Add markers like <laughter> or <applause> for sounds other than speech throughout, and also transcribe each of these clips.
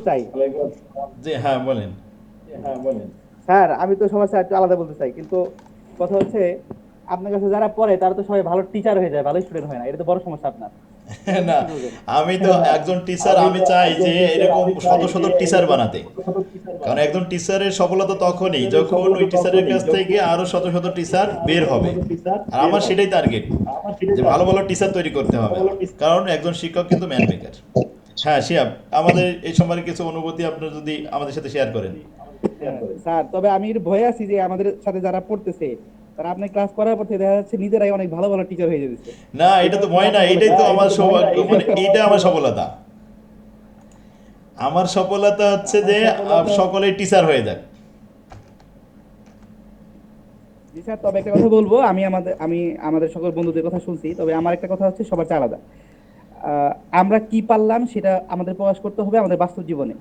চাই। জি হ্যাঁ বলেন। স্যার আমি তো সবার একটু আলাদা বলতে চাই কিন্তু কথা হচ্ছে আপনার কাছে যারা পড়ে তারা তো সবাই ভালো টিচার হয়ে যায় ভালো স্টুডেন্ট হয় না। এটা তো বড় সমস্যা আপনার। <laughs> না আমি তো একজন টিচার আমি চাই যে এরকম শত শত টিচার বানাতে। কারণ একজন টিচারের সফলতা তখনই যখন ওই টিচারের কাছ থেকে আরও শত শত টিচার বের হবে। আর আমার সেটাই টার্গেট যে ভালো ভালো টিচার তৈরি করতে হবে। কারণ একজন শিক্ষক কিন্তু ম্যান মেকার হ্যাঁ শিয়াব আমাদের এই সম্পর্কে কিছু অনুভূতি আপনার যদি আমাদের সাথে শেয়ার করেন। স্যার তবে আমি ভয়ে আছি যে আমাদের সাথে যারা পড়তেছে তারা আপনি ক্লাস করার পর দেখা যাচ্ছে নিজেরাই অনেক ভালো ভালো টিচার হয়ে যাচ্ছে। না এটা তো ভয় না এটাই তো আমার সৌভাগ্য মানে এইটা আমার সফলতা। আমার সফলতা হচ্ছে যে আহ, সকলেই টিচার হয়ে যাক। জি স্যার তবে একটা কথা বলব আমি আমাদের আমি আমাদের সকল বন্ধুদের কথা শুনছি তবে আমার একটা কথা হচ্ছে সবার চেয়ে আলাদা। আমরা কি পারলাম সেটা আমাদের প্রকাশ করতে হবে আমাদের বাস্তব জীবনে।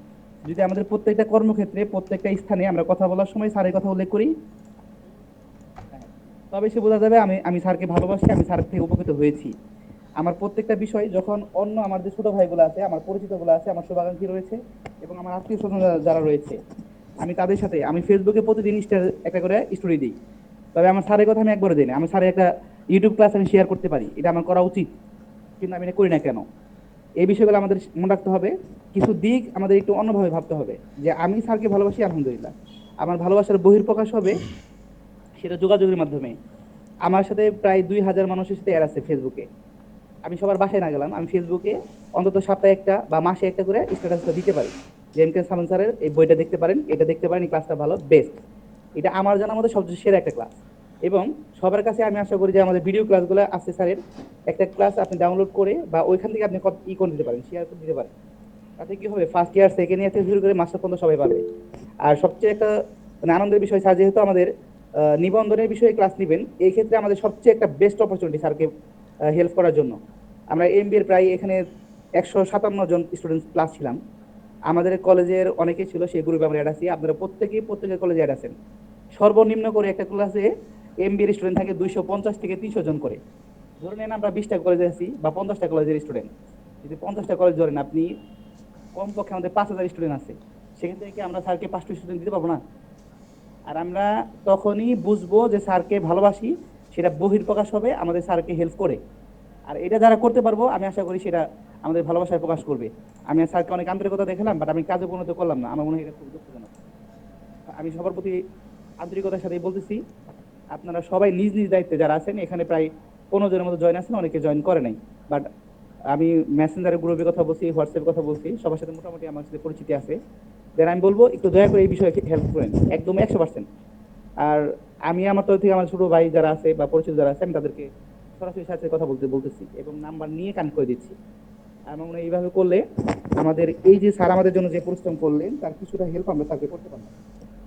যদি আমাদের প্রত্যেকটা কর্মক্ষেত্রে, প্রত্যেকটা স্থানে আমরা কথা বলার সময় স্যারের কথা উল্লেখ করি, তবে সে বোঝা যাবে আমি আমি স্যারকে ভালোবাসি, আমি স্যার থেকে উপকৃত হয়েছি। আমার প্রত্যেকটা বিষয় যখন অন্য আমার যে ছোট ভাইগুলো আছে, আমার পরিচিতগুলো আছে, আমার শুভাকাঙ্ক্ষী রয়েছে এবং আমার আত্মীয় স্বজন যারা রয়েছে, আমি তাদের সাথে, আমি ফেসবুকে প্রতিদিন একটা করে স্টোরি দিই। তবে আমার স্যারের কথা আমি একবারও দিই না আমার স্যারের একটা ইউটিউব ক্লাস আমি শেয়ার করতে পারি, এটা আমার করা উচিত। কিন্তু আমি করি না কেন? এই বিষয়গুলো আমাদের মনে রাখতে হবে। কিছু দিক আমাদের একটু অন্যভাবে ভাবতে হবে যে আমি স্যারকে ভালোবাসি, আলহামদুলিল্লাহ। আমার ভালোবাসার বহির্প্রকাশ হবে সেটা যোগাযোগের মাধ্যমে। আমার সাথে প্রায় দুই হাজার মানুষের সাথে অ্যাড আছে ফেসবুকে আমি সবার বাসায় না গেলাম, আমি ফেসবুকে অন্তত সপ্তাহে একটা বা মাসে একটা করে স্ট্যাটাসটা দিতে পারি। যে এম কে সালন স্যারের এই বইটা দেখতে পারেন, এটা দেখতে পারেন, এই ক্লাসটা ভালো বেস্ট এটা আমার জানা মধ্যে সবচেয়ে সেরা একটা ক্লাস এবং সবার কাছে আমি আশা করি যে আমাদের ভিডিও ক্লাসগুলো আছে স্যারের একটা ক্লাস আপনি ডাউনলোড করে বা ওইখান থেকে আপনি ই করে দিতে পারেন শেয়ার করে দিতে পারেন। তাতে কি হবে? ফার্স্ট ইয়ার সেকেন্ড ইয়ার থেকে শুরু করে মাস্টার পর্যন্ত সবাই পাবে। আর সবচেয়ে একটা মানে আনন্দের বিষয় স্যার যেহেতু আমাদের নিবন্ধনের বিষয়ে ক্লাস নেবেন, এই ক্ষেত্রে আমাদের সবচেয়ে একটা বেস্ট অপরচুনিটি স্যারকে হেল্প করার জন্য। আমরা এম এর প্রায় এখানে একশো সাতান্ন জন স্টুডেন্ট ক্লাস ছিলাম। আমাদের কলেজের অনেকে ছিল, সেই গ্রুপে আমরা অ্যাড আছি। আপনারা প্রত্যেকেই প্রত্যেকের কলেজে অ্যাড আছেন। সর্বনিম্ন করে একটা ক্লাসে এম বির স্টুডেন্ট থাকে দুইশো পঞ্চাশ থেকে তিনশো জন করে। ধরে নেন আমরা বিশটা কলেজে আছি বা পঞ্চাশটা কলেজের স্টুডেন্ট যদি পঞ্চাশটা কলেজ ধরেন, আপনি কমপক্ষে আমাদের পাঁচ হাজার স্টুডেন্ট আছে। সেখান থেকে আমরা স্যারকে পাঁচটা স্টুডেন্ট দিতে পারব না? আর আমরা তখনই বুঝব যে স্যারকে ভালোবাসি, সেটা বহির প্রকাশ হবে, আমাদের স্যারকে হেল্প করে। আর এটা যারা করতে পারব, আমি আশা করি সেটা আমাদের ভালোবাসায় প্রকাশ করবে। আমি স্যারকে অনেক আন্তরিকতা দেখালাম বাট আমি কাজে পরিণত করলাম না। আমার মনে হয় এটা খুব দুঃখজনক। আমি সবার প্রতি আন্তরিকতার সাথেই বলতেছি। আপনারা সবাই নিজ নিজ দায়িত্বে যারা আছেন, এখানে প্রায় পনেরো জনের মতো জয়েন আছেন, অনেকে জয়েন করে নাই। বাট আমি মেসেঞ্জারের গ্রুপের কথা বলছি হোয়াটসঅ্যাপের কথা বলছি, সবার সাথে মোটামুটি আমার সাথে পরিচিতি আছে। দেন আমি বলব, একটু দয়া করে এই বিষয়ে হেল্প করেন, একদম একশো পার্সেন্ট আর আমি আমার তরফ থেকে আমার ছোট ভাই যারা আছে বা পরিচিত যারা আছে, আমি তাদেরকে সরাসরি সাথে কথা বলতে বলতেছি এবং নাম্বার নিয়ে কানেক্ট করে দিচ্ছি। আমার মনে হয় এইভাবে করলে আমাদের এই যে স্যার আমাদের জন্য যে পরিশ্রম করলেন, তার কিছুটা হেল্প আমরা স্যারকে করতে পারলাম।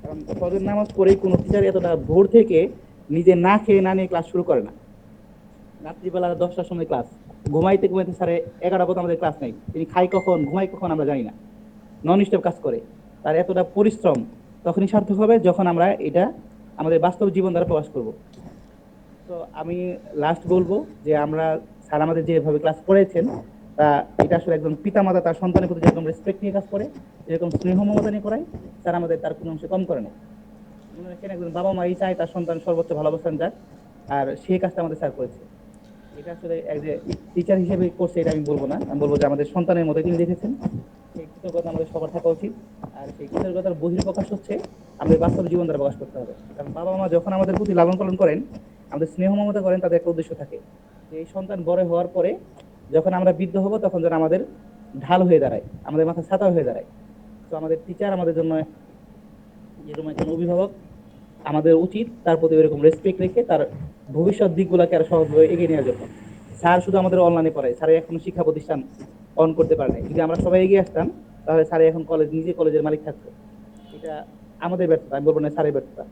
কারণ ফজর নামাজ পড়েই কোনো টিচার এতটা ভোর থেকে নিজে না খেয়ে না নিয়ে ক্লাস শুরু করে না। রাত্রিবেলা দশটার সময় ক্লাস ঘুমাইতে ঘুমাইতে স্যারে এগারোটা পর্যন্ত আমাদের ক্লাস নেই। তিনি খাই কখন, ঘুমাই কখন আমরা জানি না। নন স্টপ কাজ করে। তার এতটা পরিশ্রম তখনই সার্থক হবে যখন আমরা এটা আমাদের বাস্তব জীবন দ্বারা প্রকাশ করব। তো আমি লাস্ট বলব যে আমরা স্যার আমাদের যেভাবে ক্লাস করেছেন, তা এটা আসলে একজন পিতামাতা তার সন্তানের প্রতি যেরকম রেসপেক্ট নিয়ে কাজ করে যেরকম স্নেহ মমতা নিয়ে করায় স্যার আমাদের তার কোনো অংশে কম করে না একজন বাবা মাই চায় তার সন্তান সর্বোচ্চ ভালো অবস্থান যাক আর সেই কাজটা আমাদের স্যার করেছে। এটা আসলে এক যে টিচার হিসেবে করছে এটা আমি বলব না। আমি বলব যে আমাদের সন্তানের মতো তিনি দেখেছেন। সেই কৃতজ্ঞতা আমাদের সবার থাকা উচিত। আর সেই কৃতজ্ঞতার বহির্প্রকাশ হচ্ছে আমাদের বাস্তব জীবন দ্বারা প্রকাশ করতে হবে। কারণ বাবা মা যখন আমাদের প্রতি লালন পালন করেন, আমাদের স্নেহ মমতা করেন, তাদের একটা উদ্দেশ্য থাকে। যে এই সন্তান বড় হওয়ার পরে যখন আমরা বৃদ্ধ হব, তখন যেন আমাদের ঢাল হয়ে দাঁড়ায়, আমাদের মাথা ছাতা হয়ে দাঁড়ায়। তো আমাদের টিচার আমাদের জন্য যেরকম একজন অভিভাবক আমাদের উচিত তার প্রতি এরকম রেসপেক্ট রেখে তার ভবিষ্যৎ দিকগুলোকে আরও সহজভাবে এগিয়ে নেওয়ার জন্য। স্যার শুধু আমাদের অনলাইনে পড়ায়। স্যার এখনও শিক্ষা প্রতিষ্ঠান অন করতে পারে নাই। যদি আমরা সবাই এগিয়ে আসতাম, তাহলে স্যার এখন কলেজ নিজে কলেজের মালিক থাকতো। এটা আমাদের ব্যর্থতা, আমি বলব না স্যারের ব্যর্থতা।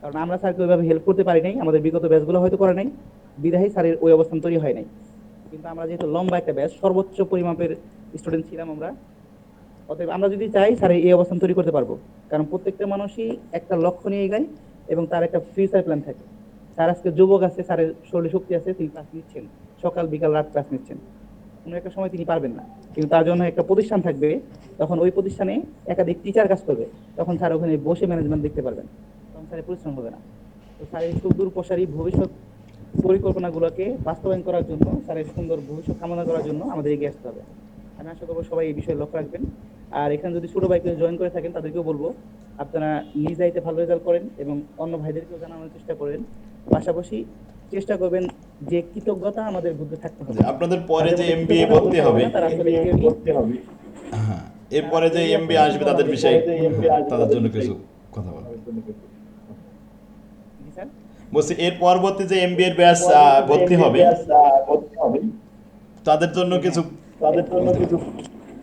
কারণ আমরা স্যারকে ওইভাবে হেল্প করতে পারি নাই। আমাদের বিগত ব্যাচগুলো হয়তো করে নাই। বিধায়ী স্যারের ওই অবস্থান তৈরি হয় নাই। কিন্তু আমরা যেহেতু লম্বা একটা ব্যাচ সর্বোচ্চ পরিমাপের স্টুডেন্ট ছিলাম আমরা। অতএব আমরা যদি চাই স্যার এই অবস্থান তৈরি করতে পারব। কারণ প্রত্যেকটা মানুষই একটা লক্ষ্য নিয়ে এগায়। এবং তার একটা ফিউচার প্ল্যান থাকে। স্যার আজকে যুবক আছে, স্যারের শরীরে শক্তি আছে, তিনি ক্লাস নিচ্ছেন। সকাল, বিকাল, রাত ক্লাস নিচ্ছেন। কোনো একটা সময় তিনি পারবেন না। কিন্তু তার জন্য একটা প্রতিষ্ঠান থাকবে। তখন ওই প্রতিষ্ঠানে একাধিক টিচার কাজ করবে। তখন স্যার ওখানে বসে ম্যানেজমেন্ট দেখতে পারবেন। তখন স্যারের পরিশ্রম হবে না। তো স্যারের সুদূর প্রসারী ভবিষ্যৎ পরিকল্পনাগুলোকে বাস্তবায়ন করার জন্য, স্যারের সুন্দর ভবিষ্যৎ কামনা করার জন্য আমাদের এগিয়ে আসতে হবে। আমি আশা করব সবাই এই বিষয়ে লক্ষ্য রাখবেন। আর এখানে যদি ছোট ভাইকে জয়েন করে থাকেন তাদেরকেও বলব আপনারা নিজ দায়িত্বে ভালো রেজাল্ট করেন এবং অন্য ভাইদেরকেও জানানোর চেষ্টা করেন। পাশাপাশি চেষ্টা করবেন যে কৃতজ্ঞতা আমাদের বুদ্ধে থাকতে হবে। আপনাদের পরে যে এমবিএ ভর্তি হবে। তারা আসলে হ্যাঁ এরপরে যে এমবিএ আসবে তাদের বিষয়ে তাদের জন্য কিছু কথা বলব। জি স্যার। বলছি এর পরবর্তী যে এমবিএ এর ব্যাচ ভর্তি হবে। তাদের জন্য কিছু তাদের জন্য কিছু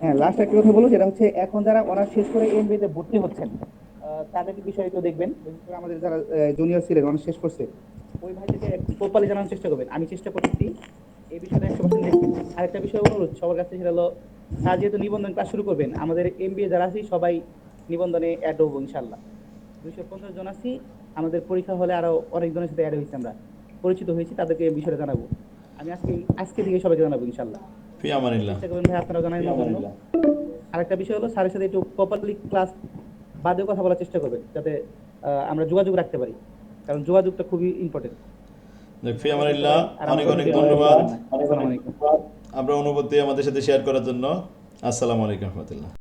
হ্যাঁ লাস্ট একটা কথা বলব যেটা হচ্ছে এখন যারা অনার্স শেষ করে ভর্তি হচ্ছেন তাদের বিষয়ে দেখবেন। বিশেষ করে আমাদের যারা জুনিয়র ছিলেন অনার্স শেষ করছে, ওই ভাইদেরকে প্রপারলি জানানোর চেষ্টা করবেন। আমি চেষ্টা করতেছি এই একশো পার্সেন্ট আরেকটা বিষয় অনুরোধ, সবার কাছে সেটা হলো স্যার যেহেতু নিবন্ধন ক্লাস শুরু করবেন, আমাদের এমবিএ যারা আছি, সবাই নিবন্ধনে অ্যাড হব ইনশাল্লাহ দুইশো পঞ্চাশ জন আছি, আমাদের পরীক্ষা হলে আরও অনেকজনের সাথে অ্যাড হয়েছি আমরা। পরিচিত হয়েছি, তাদেরকে এই বিষয়টা জানাব। আমি আজকে আজকে থেকে সবাইকে জানাব ইনশাল্লাহ ফি আমানিল্লাহ ভাই আপনারা জানানোর জন্য আরেকটা বিষয় হলো স্যারের সাথে একটু প্রপারলি ক্লাস বাদেও কথা বলার চেষ্টা করবেন যাতে আমরা যোগাযোগ রাখতে পারি। কারণ যোগাযোগটা খুবই ইম্পর্টেন্ট ফি আমানিল্লাহ অনেক অনেক ধন্যবাদ। আমরা অনুভূতি আমাদের সাথে শেয়ার করার জন্য। আসসালামু আলাইকুম রহমতুল্লাহ।